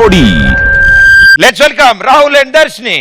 జోడీ let's welcome Rahul and Darshini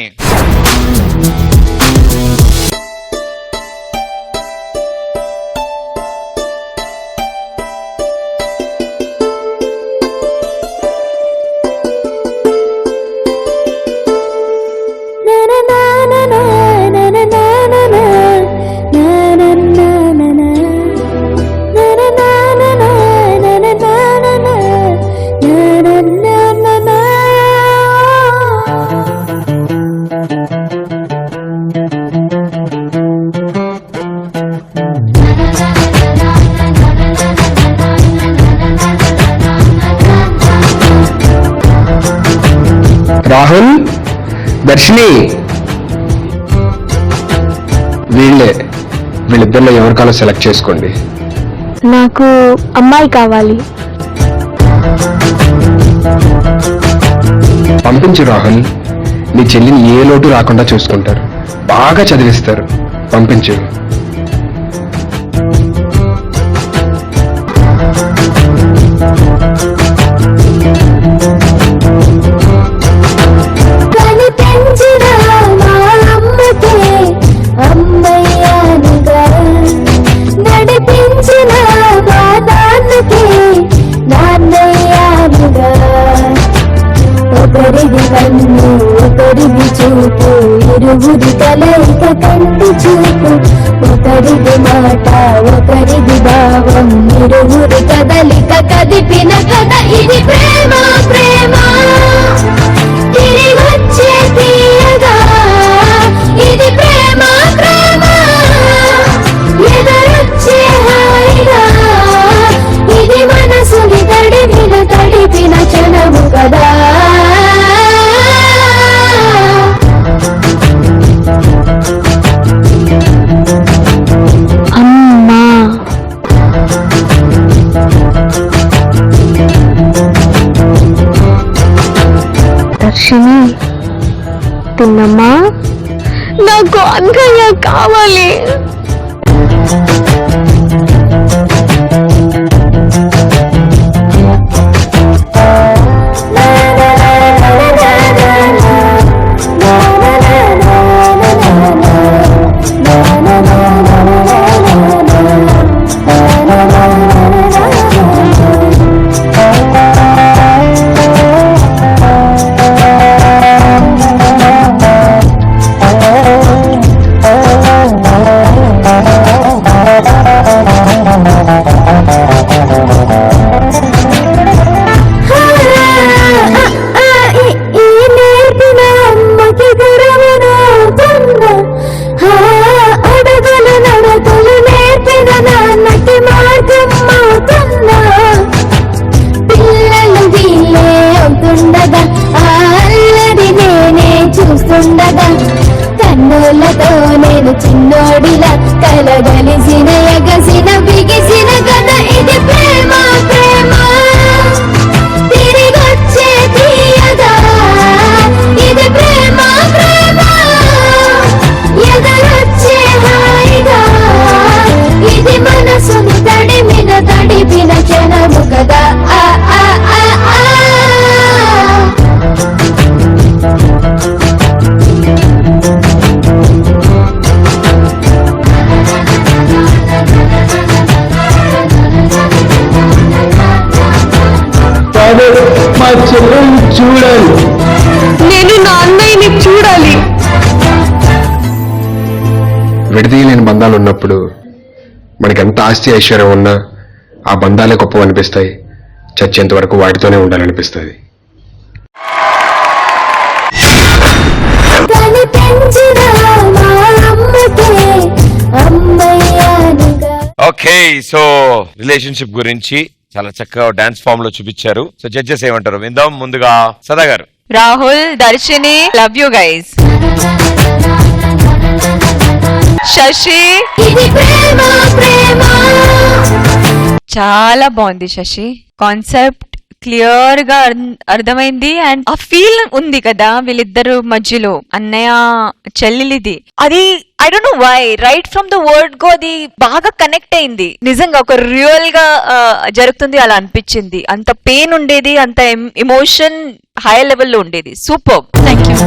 Darshini వీళ్ళే. వీళ్ళిద్దరిలో ఎవరి కాలో సెలెక్ట్ చేసుకోండి. నాకు అమ్మాయి కావాలి. పంపించు రాహుల్ నీ చెల్లిని ఏ లోటు రాకుండా చూసుకుంటారు. బాగా చదివిస్తారు. పంపించు. ఇరువురి కలయిక కంటి చూపు. ఒకరిది మాట ఒకరిది భావం. ఇరువురి కదలిక కదిపిన కథ. ఇది ప్రేమ ప్రేమ. నాకు అన్నయ్య కావాలి నేను చిన్నోడిలా కలగలిసిన ఎగసిన బిగిసిన కథ ఇది ప్రేమ. చూడాలి. నేను నా అన్నయ్యని చూడాలి. విడదీయలేని బంధాలు ఉన్నప్పుడు మనకి ఎంత ఆస్తి ఐశ్వర్యం ఉన్నా ఆ బంధాలే గొప్ప అనిపిస్తాయి. చచ్చేంత వరకు వాటితోనే ఉండాలనిపిస్తుంది. ఓకే సో రిలేషన్షిప్ గురించి చాలా చక్కగా డాన్స్ ఫామ్లో చూపించారు. సో జడ్జెస్ ఏమంటారు? విందాం ముందుగా సదా గారు Rahul Darshini love you guys. Shashi. చాలా బాగుంది శశి. కాన్సెప్ట్ క్లియర్గా అర్థమైంది అండ్ ఆ ఫీల్ ఉంది కదా వీళ్ళిద్దరు మధ్యలో. అన్నయ్య చెల్లెలిది. అది I don't know why right from the word go అది బాగా కనెక్ట్ అయింది. నిజంగా ఒక రియల్గా జరుగుతుంది అలా అనిపించింది. అంత పెయిన్ ఉండేది అంత ఎమోషన్ హై లెవెల్లో ఉండేది. సూపర్ థ్యాంక్ యూ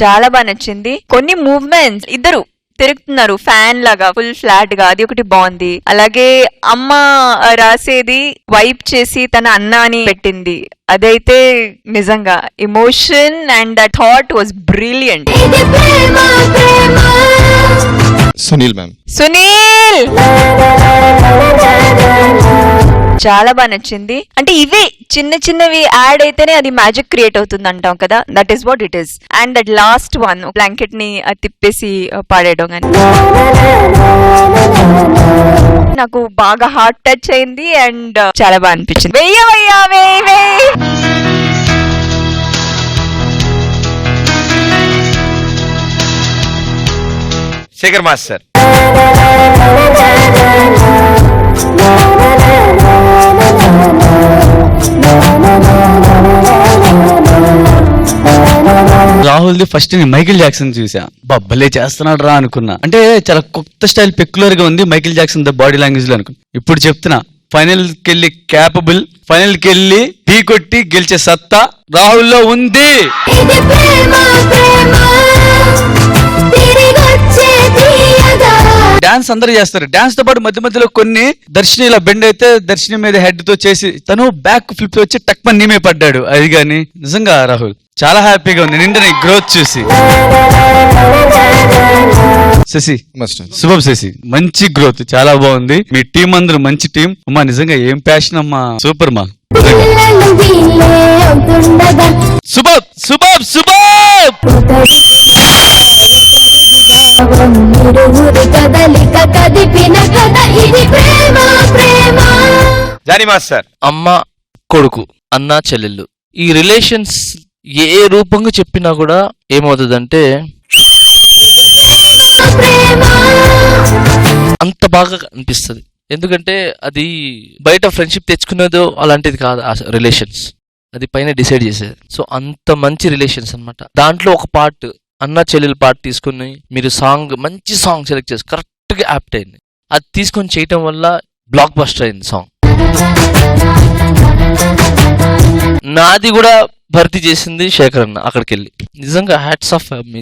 చాలా బాగా నచ్చింది. కొన్ని మూవ్మెంట్స్ ఇద్దరు తిరుగుతున్నారు. ఫ్యాన్ లాగా ఫుల్ ఫ్లాట్గా. అది ఒకటి బాగుంది. అలాగే అమ్మ రాసేది వైప్ చేసి తన అన్న అని పెట్టింది. అదైతే నిజంగా emotion and that thought was brilliant Sunil ma'am. Sunil! చాలా బాగా నచ్చింది. అంటే ఇవే చిన్న చిన్నవి యాడ్ అయితేనే అది మ్యాజిక్ క్రియేట్ అవుతుంది అంటాం కదా? That is what it is and that last one బ్లాంకెట్ని తిప్పేసి uh, పాడేయడం కానీ నాకు బాగా హార్ట్ టచ్ అయింది అండ్ uh, చాలా బాగా అనిపించింది. వెయ్య వెయ్య వెయ్యి వెయ్యి. Shekhar master Rahul the first నేను మైకిల్ జాక్సన్ చూసా. బబ్బలే చేస్తున్నాడు రా అనుకున్నా. అంటే చాలా కొత్త స్టైల్ పెక్యులర్గా ఉంది మైకిల్ జాక్సన్ ద బాడీ లాంగ్వేజ్లో అనుకున్నా. ఇప్పుడు చెప్తున్నా ఫైనల్ కెళ్ళి క్యాపబుల్ ఫైనల్ కెళ్ళి ఢీ కొట్టి గెలిచే సత్తా రాహుల్లో ఉంది డాన్స్ అందరూ చేస్తారు డాన్స్తో పాటు మధ్య మధ్యలో కొన్ని దర్శని ఇలా బెండ్ అయితే దర్శని మీద హెడ్తో చేసి తను బ్యాక్ ఫ్లిప్ వచ్చి టక్ నీమే పడ్డాడు అది గాని నిజంగా రాహుల్ చాలా హ్యాపీగా ఉంది నిండా నీ గ్రోత్ చూసి శశి శుభం శశి మంచి గ్రోత్ చాలా బాగుంది మీ టీం అందరూ మంచి టీం అమ్మా నిజంగా ఏం ప్యాషన్ అమ్మా సూపర్ మా శుభం శుభం శుభం మాస్టర్. అమ్మ కొడుకు అన్న చెల్లెళ్ళు. ఈ రిలేషన్స్ ఏ రూపంగా చెప్పినా కూడా ఏమవుతుందంటే అంత బాగా అనిపిస్తుంది. ఎందుకంటే అది బయట ఫ్రెండ్షిప్ తెచ్చుకునేదో అలాంటిది కాదు ఆ రిలేషన్స్. అది పైన డిసైడ్ చేసేది. సో అంత మంచి రిలేషన్స్ అన్నమాట. దాంట్లో ఒక పార్ట్ అన్న చెల్లెల పార్ట్ తీసుకుని మీరు సాంగ్ మంచి సాంగ్ సెలెక్ట్ చేసి కరెక్ట్గా యాప్ట్ అయింది అది తీసుకొని చేయటం వల్ల బ్లాక్ బస్టర్ అయింది సాంగ్. నాది కూడా భర్తీ చేసింది శేఖర్ అన్న అక్కడికి వెళ్ళి నిజంగా హ్యాట్స్ ఆఫ్ ప్రేమ